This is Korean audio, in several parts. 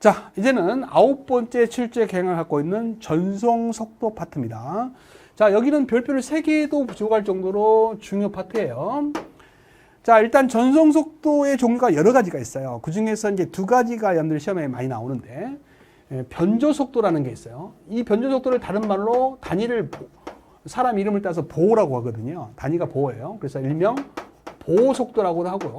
자, 이제는 아홉 번째 출제 계획을 갖고 있는 전송 속도 파트입니다. 자, 여기는 별표를 세 개도 부족할 정도로 중요 파트예요. 자, 일단 전송 속도의 종류가 여러 가지가 있어요. 그 중에서 이제 두 가지가 여러분들 시험에 많이 나오는데, 예, 변조 속도라는 게 있어요. 이 변조 속도를 다른 말로 단위를 보- 사람 이름을 따서 보호라고 하거든요. 단위가 보호예요. 그래서 일명 보호 속도라고도 하고요.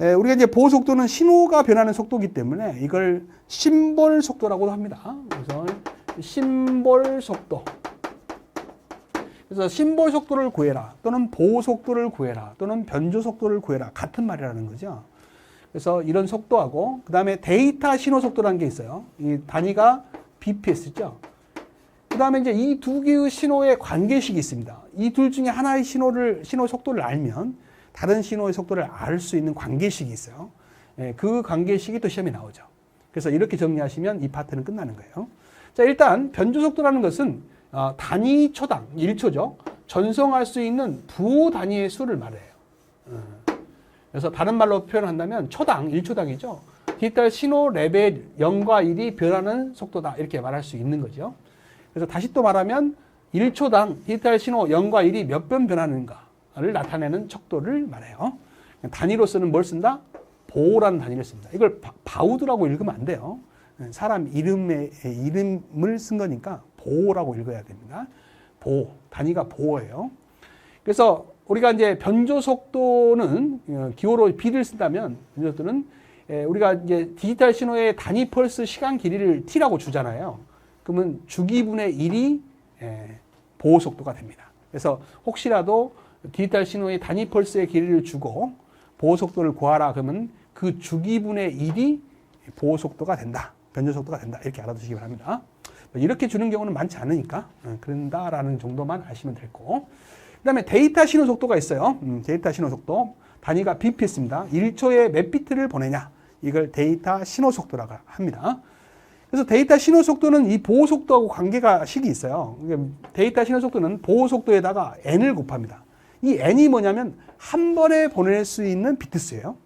에, 우리가 이제 보호 속도는 신호가 변하는 속도이기 때문에 이걸 심볼 속도라고도 합니다. 그래서 심볼 속도. 그래서 심볼 속도를 구해라 또는 보호 속도를 구해라 또는 변조 속도를 구해라 같은 말이라는 거죠. 그래서 이런 속도하고 그 다음에 데이터 신호 속도라는 게 있어요. 이 단위가 bps죠. 그 다음에 이제 이 두 개의 신호의 관계식이 있습니다. 이 둘 중에 하나의 신호를 신호 속도를 알면 다른 신호의 속도를 알 수 있는 관계식이 있어요. 예, 그 관계식이 또 시험에 나오죠. 그래서 이렇게 정리하시면 이 파트는 끝나는 거예요. 자, 일단 변조 속도라는 것은 어, 단위 초당 1초죠. 전송할 수 있는 부호 단위의 수를 말해요. 어, 그래서 다른 말로 표현한다면 초당 1초당이죠. 디지털 신호 레벨 0과 1이 변하는 속도다 이렇게 말할 수 있는 거죠. 그래서 다시 또 말하면 1초당 디지털 신호 0과 1이 몇 번 변하는가 를 나타내는 척도를 말해요. 단위로서는 뭘 쓴다? 보호라는 단위를 씁니다. 이걸 바, 바우드라고 읽으면 안 돼요. 사람 이름의 이름을 쓴 거니까 보호라고 읽어야 됩니다. 보호 단위가 보호예요. 그래서 우리가 이제 변조 속도는 어, 기호로 b를 쓴다면 변조 속도는 에, 우리가 이제 디지털 신호의 단위 펄스 시간 길이를 t라고 주잖아요. 그러면 주기분의 1이 에, 보호 속도가 됩니다. 그래서 혹시라도 디지털 신호의 단위 펄스의 길이를 주고 보호 속도를 구하라 그러면 그 주기분의 1이 보호 속도가 된다. 변조 속도가 된다. 이렇게 알아두시기 바랍니다. 이렇게 주는 경우는 많지 않으니까 어, 그런다라는 정도만 아시면 되고 그다음에 데이터 신호 속도가 있어요. 음, 데이터 신호 속도 단위가 bps입니다. 1초에 몇 비트를 보내냐 이걸 데이터 신호 속도라고 합니다. 그래서 데이터 신호 속도는 이 보호 속도하고 관계가 식이 있어요. 데이터 신호 속도는 보호 속도에다가 n을 곱합니다. 이 n이 뭐냐면 한 번에 보낼 수 있는 비트수예요.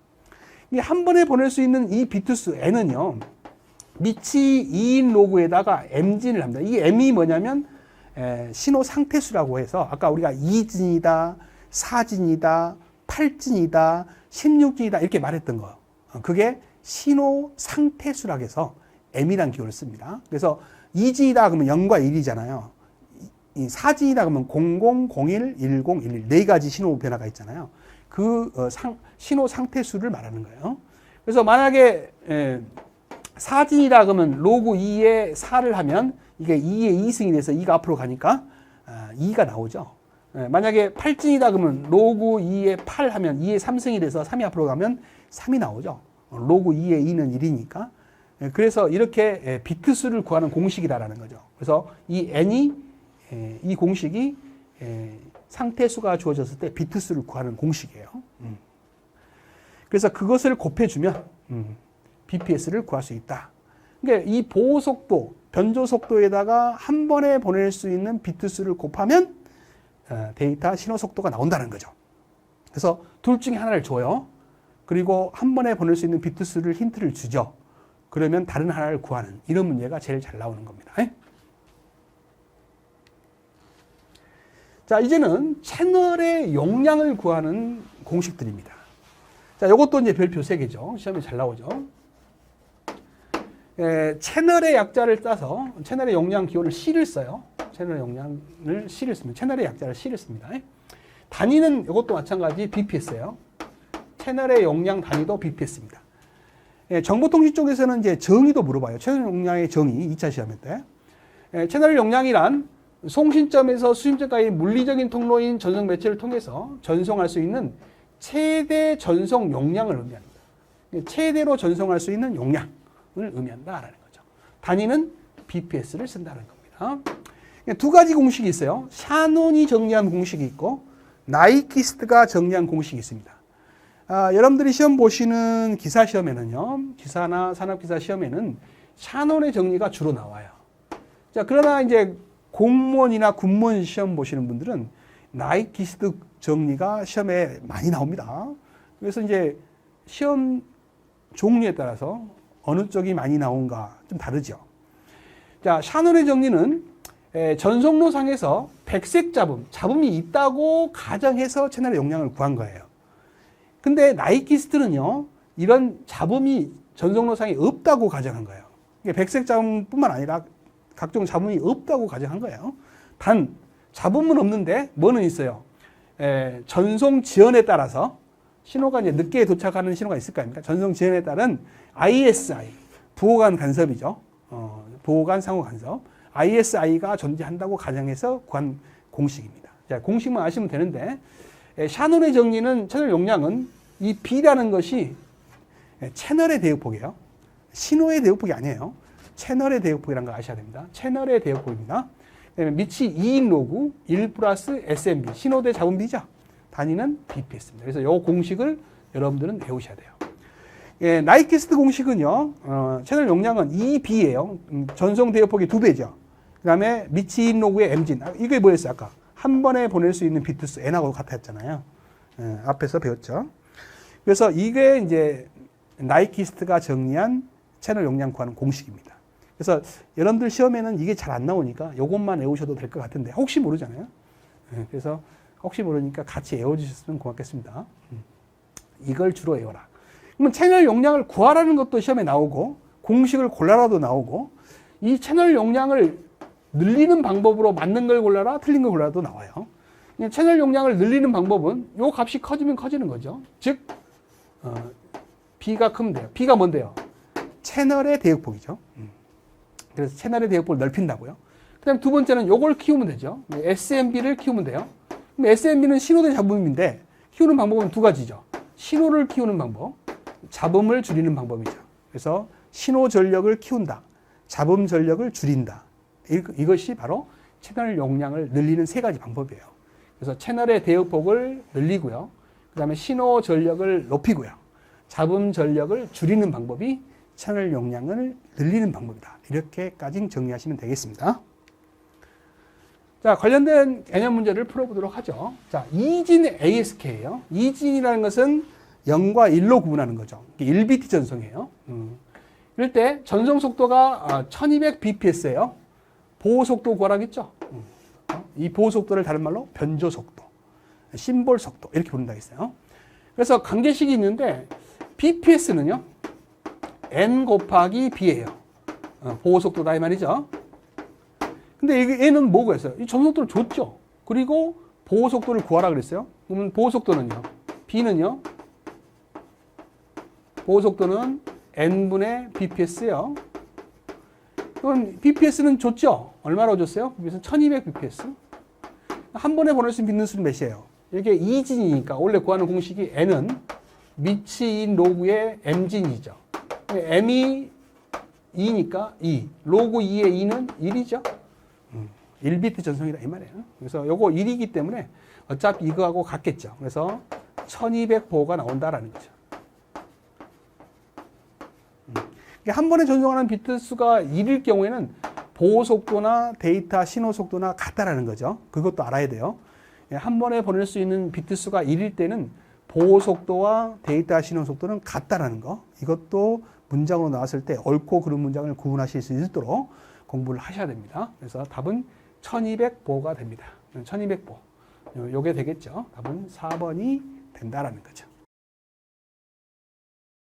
이 한 번에 보낼 수 있는 이 비트수 n은요. 미치 2인 로그에다가 m진을 합니다. 이 m이 뭐냐면 에, 신호 상태수라고 해서 아까 우리가 2진이다, 4진이다, 8진이다, 16진이다 이렇게 말했던 거. 어, 그게 신호 상태수라고 해서 m이란 기호를 씁니다. 그래서 2진이다 그러면 0과 1이잖아요. 이 4진이다 그러면 00, 01, 10, 11. 네 가지 신호 변화가 있잖아요. 그 어, 상, 신호 상태 수를 말하는 거예요. 그래서 만약에 에, 4진이다 그러면 로그 2에 4를 하면 이게 2에 2승이 돼서 2가 앞으로 가니까 아, 2가 나오죠. 예, 만약에 8진이다 그러면 로그 2에 8 하면 2에 3승이 돼서 3이 앞으로 가면 3이 나오죠. 어, 로그 2에 2는 1이니까. 예, 그래서 이렇게 예, 비트 수를 구하는 공식이다라는 거죠. 그래서 이 n이 예, 이 공식이 예, 상태수가 주어졌을 때 비트 수를 구하는 공식이에요. 음. 그래서 그것을 곱해주면 음, BPS를 구할 수 있다. 그러니까 이 보호 속도, 변조 속도에다가 한 번에 보낼 수 있는 비트 수를 곱하면 어, 데이터 신호 속도가 나온다는 거죠. 그래서 둘 중에 하나를 줘요. 그리고 한 번에 보낼 수 있는 비트 수를 힌트를 주죠. 그러면 다른 하나를 구하는 이런 문제가 제일 잘 나오는 겁니다. 자, 이제는 채널의 용량을 구하는 공식들입니다. 자, 이것도 이제 별표 3개죠. 시험에 잘 나오죠. 에, 채널의 약자를 따서 채널의 용량 기호를 C를 써요. 채널의 용량을 C를 씁니다. 채널의 약자를 C를 씁니다. 단위는 이것도 마찬가지 BPS예요. 채널의 용량 단위도 BPS입니다. 예, 정보통신 쪽에서는 이제 정의도 물어봐요. 채널 용량의 정의 2차 시험회 때. 예, 채널 용량이란 송신점에서 수신점까지 물리적인 통로인 전송 매체를 통해서 전송할 수 있는 최대 전송 용량을 의미합니다. 최대로 전송할 수 있는 용량을 의미한다라는 거죠. 단위는 BPS를 쓴다는 겁니다. 두 가지 공식이 있어요. 샤논이 정리한 공식이 있고 나이키스트가 정리한 공식이 있습니다. 아, 여러분들이 시험 보시는 기사 시험에는요, 기사나 산업기사 시험에는 샤논의 정리가 주로 나와요. 자, 그러나 이제 공무원이나 군무원 시험 보시는 분들은 나이키스트 정리가 시험에 많이 나옵니다. 그래서 이제 시험 종류에 따라서 어느 쪽이 많이 나온가 좀 다르죠. 자, 샤넬의 정리는 에, 전송로상에서 백색 잡음, 잡음이 있다고 가정해서 채널의 용량을 구한 거예요. 근데 나이키스트는요, 이런 잡음이 전송로상에 없다고 가정한 거예요. 백색 잡음뿐만 아니라 각종 잡음이 없다고 가정한 거예요. 단, 잡음은 없는데 뭐는 있어요? 에, 전송 지연에 따라서 신호가 이제 늦게 도착하는 신호가 있을 거 아닙니까? 전송 지연에 따른 ISI, 부호간 간섭이죠. 어, 부호간 상호 간섭. ISI가 존재한다고 가정해서 구한 공식입니다. 자, 공식만 아시면 되는데, 에, 샤논의 정리는 채널 용량은 이 B라는 것이 에, 채널의 대역폭이에요. 신호의 대역폭이 아니에요. 채널의 대역폭이라는 걸 아셔야 됩니다. 채널의 대역폭입니다. 그다음에 밑이 2인 로그 1 플러스 SMB 신호대 잡음비죠. 단위는 BPS입니다. 그래서 이 공식을 여러분들은 외우셔야 돼요. 예, 나이키스트 공식은요, 어, 채널 용량은 2B예요. 음, 전송 대역폭이 두 배죠. 그 다음에 밑이 2인 로그의 M진. 아, 이게 뭐였어요, 아까? 한 번에 보낼 수 있는 비트 수 N하고 같았잖아요. 예, 앞에서 배웠죠. 그래서 이게 이제 나이키스트가 정리한 채널 용량 구하는 공식입니다. 그래서 여러분들 시험에는 이게 잘 안 나오니까 이것만 외우셔도 될 것 같은데 혹시 모르잖아요. 예, 그래서 혹시 모르니까 같이 외워주셨으면 고맙겠습니다. 음, 이걸 주로 외워라. 그러면 채널 용량을 구하라는 것도 시험에 나오고 공식을 골라라도 나오고 이 채널 용량을 늘리는 방법으로 맞는 걸 골라라 틀린 걸 골라도 나와요. 채널 용량을 늘리는 방법은 요 값이 커지면 커지는 거죠. 즉 어, B가 크면 돼요. B가 뭔데요? 채널의 대역폭이죠. 음. 그래서 채널의 대역폭을 넓힌다고요. 그 다음 두 번째는 요걸 키우면 되죠. SMB를 키우면 돼요. 그럼 SMB는 신호대 잡음인데 키우는 방법은 두 가지죠. 신호를 키우는 방법, 잡음을 줄이는 방법이죠. 그래서 신호 전력을 키운다, 잡음 전력을 줄인다. 이- 이것이 바로 채널 용량을 늘리는 세 가지 방법이에요. 그래서 채널의 대역폭을 늘리고요. 그 다음에 신호 전력을 높이고요. 잡음 전력을 줄이는 방법이 채널 용량을 늘리는 방법이다. 이렇게까지 정리하시면 되겠습니다. 자, 관련된 개념 문제를 풀어보도록 하죠. 자, 이진 ASK예요. 이진이라는 것은 0과 1로 구분하는 거죠. 1비트 전송이에요. 음. 이럴 때 전송 속도가 1200bps예요. 보호 속도 구하라겠죠. 음. 어? 이 보호 속도를 다른 말로 변조 속도, 심볼 속도 이렇게 부른다 했어요. 그래서 관계식이 있는데 bps는요. N 곱하기 b예요. 어, 보호 속도다 이 말이죠. 근데 이게 얘는 뭐가 있어요? 이 전속도를 줬죠. 그리고 보호 속도를 구하라 그랬어요. 그러면 보호 속도는요. b는요. 보호 속도는 n분의 bps예요. 그럼 bps는 줬죠. 얼마로 줬어요? bps는 1200 bps. 한 번에 보낼 수 있는 빗는 수는 몇이에요? 이게 2진이니까 원래 구하는 공식이 n은 미치인 로그의 m진이죠. M이 2니까 2. 로그 2의 2는 1이죠. 1비트 전송이다 이 말이에요. 그래서 요거 1이기 때문에 어차피 이거하고 같겠죠. 그래서 1200 보호가 나온다라는 거죠. 음. 한 번에 전송하는 비트 수가 1일 경우에는 보호 속도나 데이터 신호 속도나 같다라는 거죠. 그것도 알아야 돼요. 예, 한 번에 보낼 수 있는 비트 수가 1일 때는 보호 속도와 데이터 신호 속도는 같다라는 거. 이것도 문장으로 나왔을 때 옳고 그른 문장을 구분하실 수 있도록 공부를 하셔야 됩니다. 그래서 답은 1200 보가 됩니다. 1200 보. 요게 되겠죠. 답은 4번이 된다라는 거죠.